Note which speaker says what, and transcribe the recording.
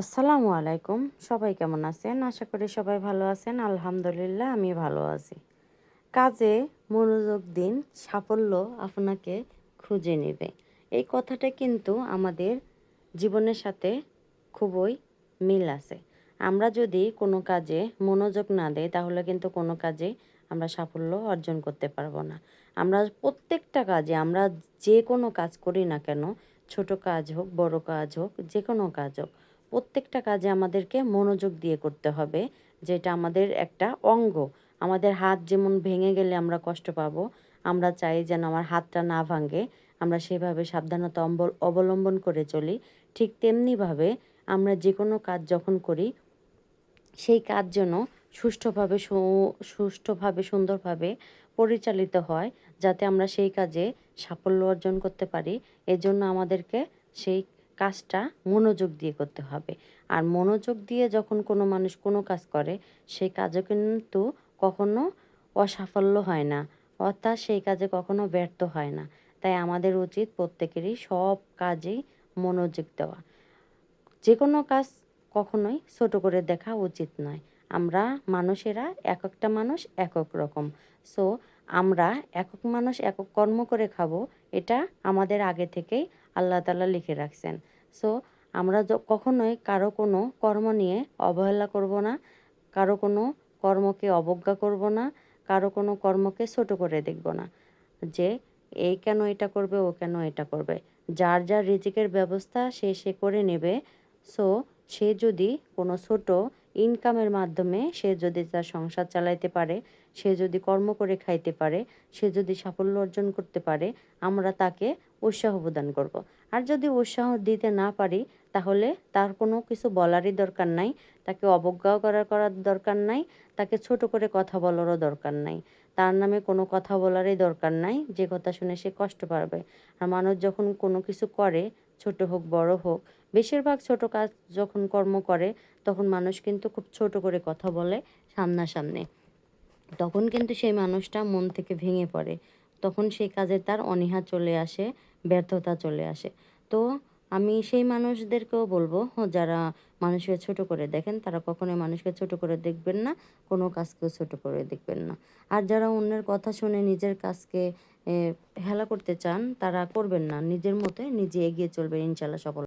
Speaker 1: আসসালামু আলাইকুম। সবাই কেমন আছেন? আশা করি সবাই ভালো আছেন। আলহামদুলিল্লাহ আমি ভালো আছি। কাজে মনোযোগ দিন, সাফল্য আপনাকে খুঁজে নেবে। এই কথাটা কিন্তু আমাদের জীবনের সাথে খুবই মিল আছে। আমরা যদি কোনো কাজে মনোযোগ না দেই, তাহলে কিন্তু কোনো কাজে আমরা সাফল্য অর্জন করতে পারব না। আমরা প্রত্যেকটা কাজে, আমরা যে কোনো কাজ করি না কেন, ছোট কাজ হোক, বড় কাজ হোক, যে কোনো কাজ হোক প্রত্যেকটা কাজে আমাদেরকে মনোযোগ দিয়ে করতে হবে, যেটা আমাদের একটা অঙ্গ। আমাদের হাত যেমন ভেঙে গেলে আমরা কষ্ট পাবো, আমরা চাই যেন আমার হাতটা না ভাঙে, আমরা সেভাবে সাবধানতা অবলম্বন করে চলি। ঠিক তেমনিভাবে আমরা যে কোনো কাজ যখন করি, সেই কাজ যেন সুষ্ঠুভাবে সুষ্ঠুভাবে, সুন্দরভাবে পরিচালিত হয়, যাতে আমরা সেই কাজে সাফল্য অর্জন করতে পারি। এজন্য আমাদেরকে সেই কাজটা মনোযোগ দিয়ে করতে হবে। আর মনোযোগ দিয়ে যখন কোনো মানুষ কোনো কাজ করে, সেই কাজও কিন্তু কখনো অসাফল্য হয় না, অর্থাৎ সেই কাজে কখনো ব্যর্থ হয় না। তাই আমাদের উচিত প্রত্যেকেরই সব কাজেই মনোযোগ দেওয়া। যে কোনো কাজ কখনোই ছোট করে দেখা উচিত নয়। আমরা মানুষেরা এক একটা মানুষ একক রকম। সো আমরা একক মানুষ একক কর্ম করে খাব, এটা আমাদের আগে থেকেই আল্লাহ তালা লিখে রাখছেন। সো আমরা কখনোই কারও কোনো কর্ম নিয়ে অবহেলা করব না, কারও কোনো কর্মকে অবজ্ঞা করব না, কারও কোনো কর্মকে ছোট করে দেখব না। যে এই কেন এটা করবে, ও কেন এটা করবে। যার যার রিজিকের ব্যবস্থা সে সে করে নেবে। সো সে যদি কোনো ছোট ইনকামের মাধ্যমে সে যদি তার সংসার চালাইতে পারে, সে যদি কর্ম করে খাইতে পারে, সে যদি সাফল্য অর্জন করতে পারে, আমরা তাকে উৎসাহ প্রদান করব। আর যদি উৎসাহ দিতে না পারি, তাহলে তার কোনো কিছু বলারই দরকার নাই, তাকে অবজ্ঞাও করার করার দরকার নাই, তাকে ছোট করে কথা বলারও দরকার নাই। তার নামে কোনো কথা বলারই দরকার নাই, যে কথা শুনে সে কষ্ট পাবে আর মানুষ যখন কোনো কিছু করে, ছোট হোক, বড় হোক, বেশিরভাগ ছোট কাজ যখন কর্ম করে, তখন মানুষ কিন্তু খুব ছোট করে কথা বলে সামনাসামনি। তখন কিন্তু সেই মানুষটা মন থেকে ভেঙে পড়ে। তখন সেই কাজে তার অনীহা চলে আসে, ব্যর্থতা চলে আসে। তো আমি সেই মানুষদেরকেও বলব, যারা মানুষকে ছোট করে দেখেন, তারা কখনোই মানুষকে ছোট করে দেখবেন না, কোনো কাজকেও ছোট করে দেখবেন না। আর যারা অন্যের কথা শুনে নিজের কাজকে হেলা করতে চান, তারা করবেন না। নিজের মতে নিজে এগিয়ে চলবে ইনশাল্লাহ সফল